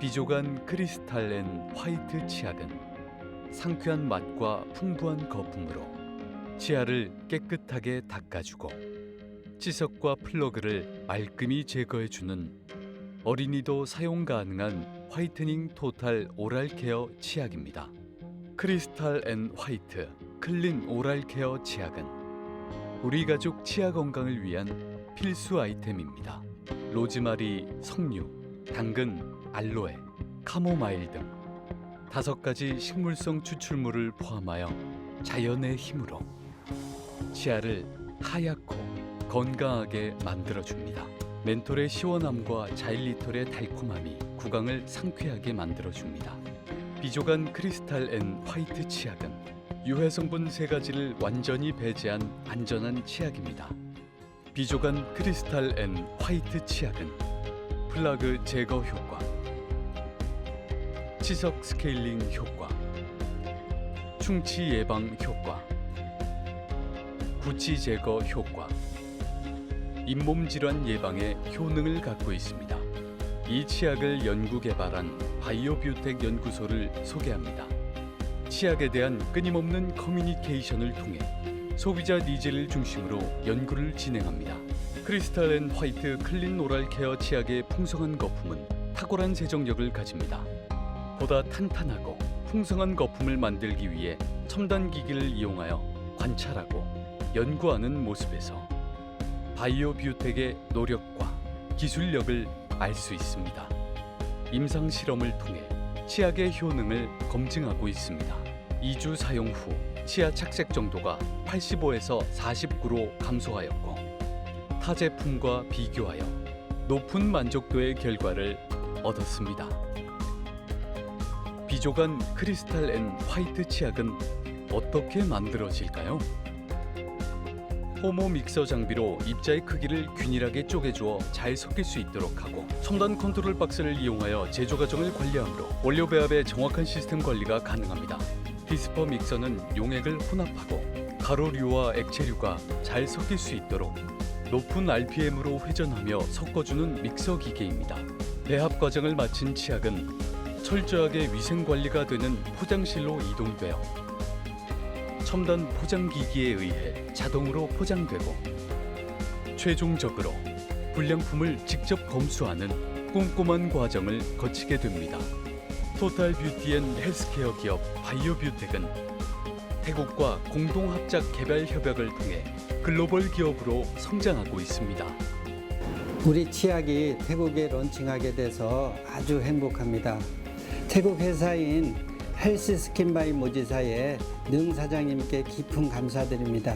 비조간 크리스탈 앤 화이트 치약은 상쾌한 맛과 풍부한 거품으로 치아를 깨끗하게 닦아주고 치석과 플러그를 말끔히 제거해주는 어린이도 사용 가능한 화이트닝 토탈 오랄 케어 치약입니다. 크리스탈 앤 화이트 클린 오랄 케어 치약은 우리 가족 치아 건강을 위한 필수 아이템입니다. 로즈마리, 석류, 당근, 알로에, 카모마일 등 다섯 가지 식물성 추출물을 포함하여 자연의 힘으로 치아를 하얗고 건강하게 만들어줍니다. 멘톨의 시원함과 자일리톨의 달콤함이 구강을 상쾌하게 만들어줍니다. 비조간 크리스탈 앤 화이트 치약은 유해 성분 세 가지를 완전히 배제한 안전한 치약입니다. 비조간 크리스탈 앤 화이트 치약은 플라그 제거 효과, 치석 스케일링 효과, 충치 예방 효과, 구취 제거 효과, 잇몸 질환 예방에 효능을 갖고 있습니다. 이 치약을 연구 개발한 바이오뷰텍 연구소를 소개합니다. 치약에 대한 끊임없는 커뮤니케이션을 통해 소비자 니즈를 중심으로 연구를 진행합니다. 크리스탈 앤 화이트 클린 오랄 케어 치약의 풍성한 거품은 탁월한 세정력을 가집니다. 보다 탄탄하고 풍성한 거품을 만들기 위해 첨단 기기를 이용하여 관찰하고 연구하는 모습에서 바이오 뷰텍의 노력과 기술력을 알 수 있습니다. 임상 실험을 통해 치약의 효능을 검증하고 있습니다. 2주 사용 후 치아 착색 정도가 85에서 49로 감소하였고 타 제품과 비교하여 높은 만족도의 결과를 얻었습니다. 비조간 크리스탈 앤 화이트 치약은 어떻게 만들어질까요? 호모 믹서 장비로 입자의 크기를 균일하게 쪼개주어 잘 섞일 수 있도록 하고 첨단 컨트롤 박스를 이용하여 제조 과정을 관리하므로 원료 배합의 정확한 시스템 관리가 가능합니다. 디스퍼 믹서는 용액을 혼합하고 가루류와 액체류가 잘 섞일 수 있도록 높은 RPM으로 회전하며 섞어주는 믹서 기계입니다. 배합 과정을 마친 치약은 철저하게 위생 관리가 되는 포장실로 이동되어 첨단 포장 기기에 의해 자동으로 포장되고 최종적으로 불량품을 직접 검수하는 꼼꼼한 과정을 거치게 됩니다. 토탈 뷰티 앤 헬스케어 기업 바이오뷰텍은 태국과 공동 합작 개발 협약을 통해 글로벌 기업으로 성장하고 있습니다. 우리 치약이 태국에 론칭하게 돼서 아주 행복합니다. 태국 회사인 헬스 스킨바이 모지사의 능 사장님께 깊은 감사드립니다.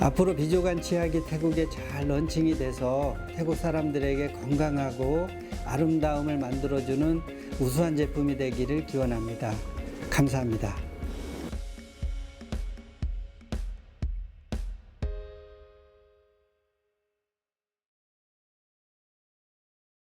앞으로 비조간 치약이 태국에 잘 런칭이 돼서 태국 사람들에게 건강하고 아름다움을 만들어주는 우수한 제품이 되기를 기원합니다. 감사합니다.